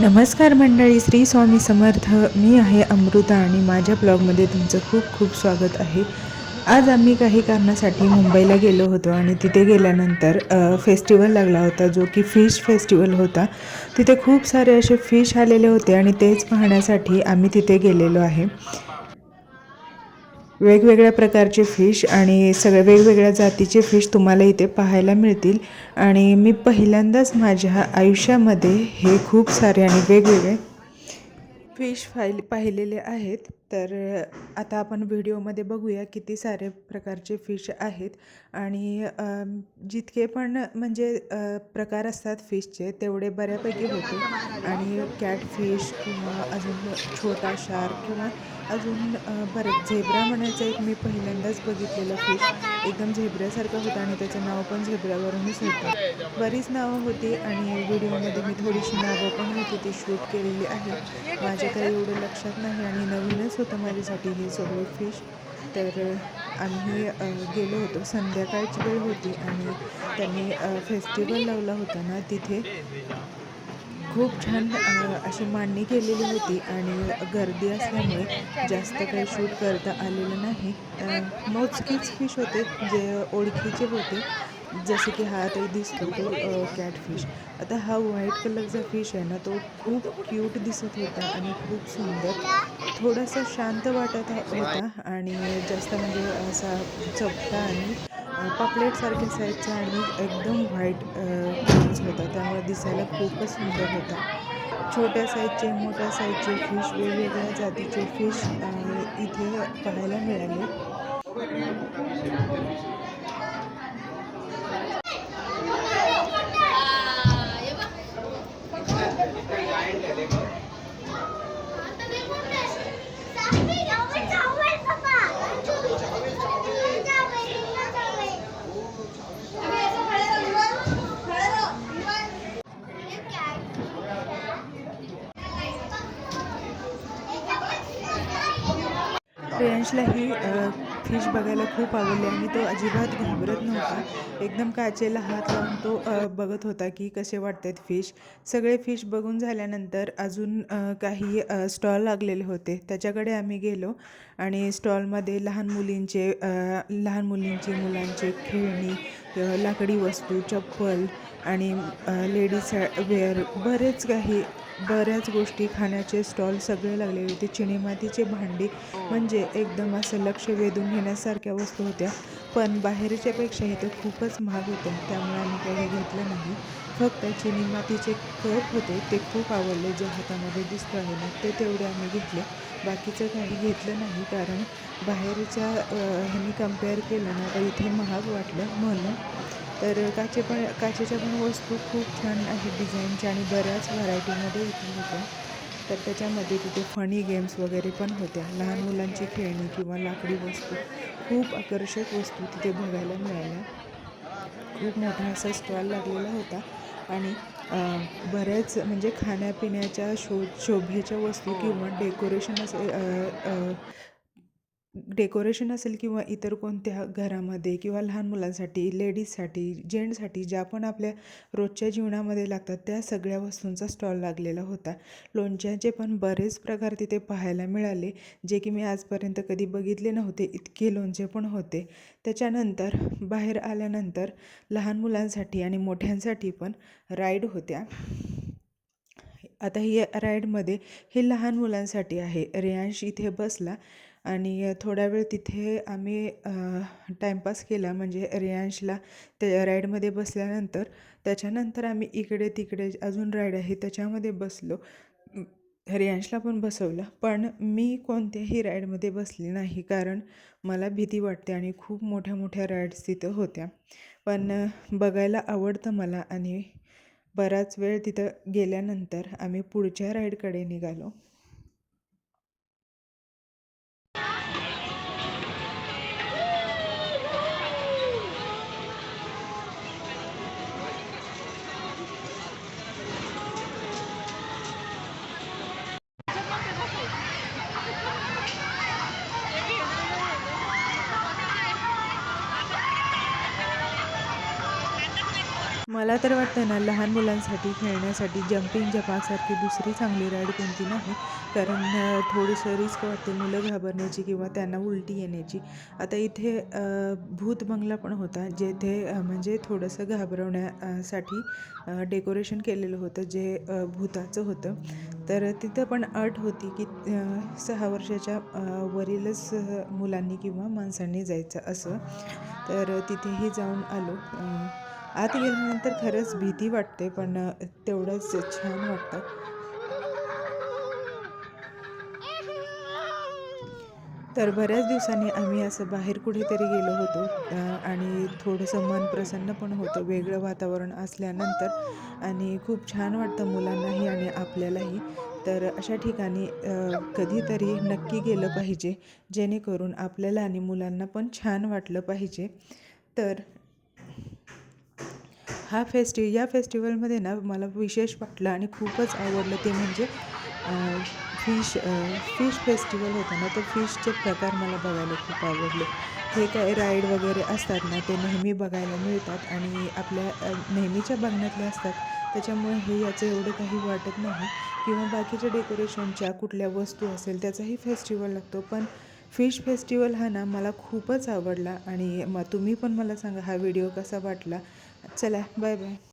नमस्कार मंडळी श्री स्वामी समर्थ. मी आहे अमृता आणि माझ्या ब्लॉगमध्ये तुमचं खूप खूप स्वागत आहे. आज आम्ही काही कारणासाठी मुंबईला गेलो होतो आणि तिथे गेल्यानंतर फेस्टिवल लागला होता जो की फिश फेस्टिवल होता. तिथे खूप सारे असे फिश आलेले होते आणि तेच पाहण्यासाठी आम्ही तिथे गेलेलो आहे. वेगवेगळ्या प्रकारचे फिश आणि सगळ्या वेगवेगळ्या जातीचे फिश तुम्हाला इथे पाहायला मिळतील. आणि मी पहिल्यांदाच माझ्या आयुष्यामध्ये हे खूप सारे आणि वेगवेगळे फिश फाईल पाहिलेले आहेत. तर आता आपण व्हिडिओमध्ये बघूया किती सारे प्रकारचे फिश आहेत आणि जितके पण म्हणजे प्रकार असतात फिशचे तेवढे बऱ्यापैकी होते आणि कॅटफिश किंवा अजून छोटा शार्क किंवा अजून बरं झेब्रा म्हणायचं एक मी पहिल्यांदाच बघितलेलं फिश एकदम झेब्र्यासारखं होतं आणि त्याचं नाव पण झेब्रावरूनच होतं. बरीच नावं होती आणि व्हिडिओमध्ये मी थोडीशी नावं पण होती ती शूट केलेली आहे. माझ्या काही एवढं लक्षात नाही आणि नवीनच होतं माझ्यासाठी हे सगळे फिश तर आम्ही गेलो होतो. संध्याकाळची वेळ होती आणि त्यांनी फेस्टिवल लावला होता ना तिथे. खूप छान अशी मांडणी केलेली होती आणि गर्दी असल्यामुळे जास्त काही शूट करता आलेलं नाही. अ, मोजकेच फिश होते जे ओळखीचे होते. जसे की हा आता दिसतो तो कॅटफिश आता हा व्हाईट कलरचा फिश आहे ना तो खूप क्यूट दिसत होता आणि खूप सुंदर. थोडासा शांत वाटत होता आणि जास्त म्हणजे असा चपटा आणि पापलेटसारख्या साईजचा आणि एकदम व्हाईट फिश होता. त्यामुळे दिसायला खूपच सुंदर होता. छोट्या साईजचे मोठ्या साईजचे फिश वेगवेगळ्या जातीचे फिश इथे पाहायला मिळाले. प्रियांशला ही फिश बघायला खूप आवडली आणि तो अजिबात घाबरत नव्हता. एकदम काचेला हात लावून तो बघत होता की कसे वाटतात फिश सगळे फिश बघून झाल्यानंतर अजून काही स्टॉल लागलेले होते. त्याच्याकडे आम्ही गेलो आणि स्टॉलमध्ये लहान मुलींचे लहान मुलींचे मुलांचे खेळणी लाकडी वस्तू चप्पल आणि लेडीज वेअर बरेच काही बऱ्याच गोष्टी खाण्याचे स्टॉल सगळे लागलेले होते. चिनी मातीचे भांडी म्हणजे एकदम असं लक्ष वेधून घेण्यासारख्या वस्तू होत्या. पण बाहेरच्यापेक्षा इथं खूपच महाग होत्या त्यामुळे आम्ही काही घेतलं नाही. फक्त चिनी मातीचे कप होते. ते खूप आवडले. जे हातामध्ये दिसतो आहे ना ते तेवढे आम्ही घेतले. बाकीचं काही घेतलं नाही. कारण बाहेरच्या अ, ह्यानी कंपेअर केलं ना तर इथे महाग वाटलं. म्हणून तर काचे पण काचेच्या पण वस्तू खूप छान आहेत डिझाईनच्या आणि बऱ्याच व्हरायटीमध्ये इथे होत्या. तर त्याच्यामध्ये तिथे फनी गेम्स वगैरे पण होत्या. लहान मुलांची खेळणी किंवा लाकडी वस्तू. खूप आकर्षक वस्तू तिथे बघायला मिळाल्या. खूप मोठा असा स्टॉल लागलेला होता. आणि बऱ्याच म्हणजे खाण्यापिण्याच्या शो शोभेच्या वस्तू किंवा डेकोरेशन असे डेकोरेशन असेल किंवा इतर कोणत्या घरामध्ये किंवा लहान मुलांसाठी लेडीजसाठी जेंट्ससाठी ज्या पण आपल्या रोजच्या जीवनामध्ये लागतात त्या सगळ्या वस्तूंचा स्टॉल लागलेला होता. लोणच्याचे पण बरेच प्रकार तिथे पाहायला मिळाले जे की मी आजपर्यंत कधी बघितले नव्हते इतके लोणचे पण होते. त्याच्यानंतर बाहेर आल्यानंतर लहान मुलांसाठी आणि मोठ्यांसाठी पण राईड होत्या. आता ही राईडमध्ये हे लहान मुलांसाठी आहे. रेयांश इथे बसला. आणि थोडा वेळ तिथे आम्ही टाईमपास केला म्हणजे रियांशला त्या राईडमध्ये बसल्यानंतर. त्याच्यानंतर आम्ही इकडे तिकडे अजून राईड आहे त्याच्यामध्ये बसलो. रियांशला पण बसवलं. पण मी कोणत्याही राईडमध्ये बसली नाही कारण मला भीती वाटते आणि खूप मोठ्या मोठ्या राईड्स तिथं होत्या. पण बघायला आवडतं मला आणि बराच वेळ तिथं गेल्यानंतर आम्ही पुढच्या राईडकडे निघालो. मला तर वाटतं ना लहान मुलांसाठी खेळण्यासाठी जम्पिंग जपासारखी दुसरी चांगली राईड कोणती नाही. कारण थोडीसं रिस्क वाटते मुलं घाबरण्याची किंवा त्यांना उलटी येण्याची. आता इथे भूत बंगला पण होता जेथे म्हणजे थोडंसं घाबरवण्यासाठी डेकोरेशन केलेलं होतं जे भूताचं होतं. तर तिथं पण अट होती की सहा वर्षाच्या वरीलच मुलांनी किंवा माणसांनी जायचं असं. तर तिथेही जाऊन आलो. आत गेल्यानंतर खरंच भीती वाटते पण तेवढंच छान वाटतं. तर बऱ्याच दिवसांनी आम्ही असं बाहेर कुठेतरी गेलो होतो आणि थोडंसं मन प्रसन्न पण होतं वेगळं वातावरण असल्यानंतर. आणि खूप छान वाटतं मुलांनाही आणि आपल्यालाही. तर अशा ठिकाणी कधीतरी नक्की गेलं पाहिजे जेणेकरून आपल्याला आणि मुलांना पण छान वाटलं पाहिजे. तर हा फेस्टि या फेस्टिवलमध्ये ना मला विशेष वाटलं आणि खूपच आवडलं ते म्हणजे फिश फिश फेस्टिवल होतं ना तर फिशचे प्रकार मला बघायला खूप आवडले. हे काय राईड वगैरे असतात ना ते नेहमी बघायला मिळतात आणि आपल्या नेहमीच्या बघण्यातले असतात. त्याच्यामुळे हे याचं एवढं काही वाटत नाही. किंवा बाकीच्या डेकोरेशनच्या कुठल्या वस्तू असेल त्याचाही फेस्टिवल लागतो. पण फिश फेस्टिवल हा ना मला खूपच आवडला आणि मग तुम्ही पण मला सांगा हा व्हिडिओ कसा वाटला? चला बाय बाय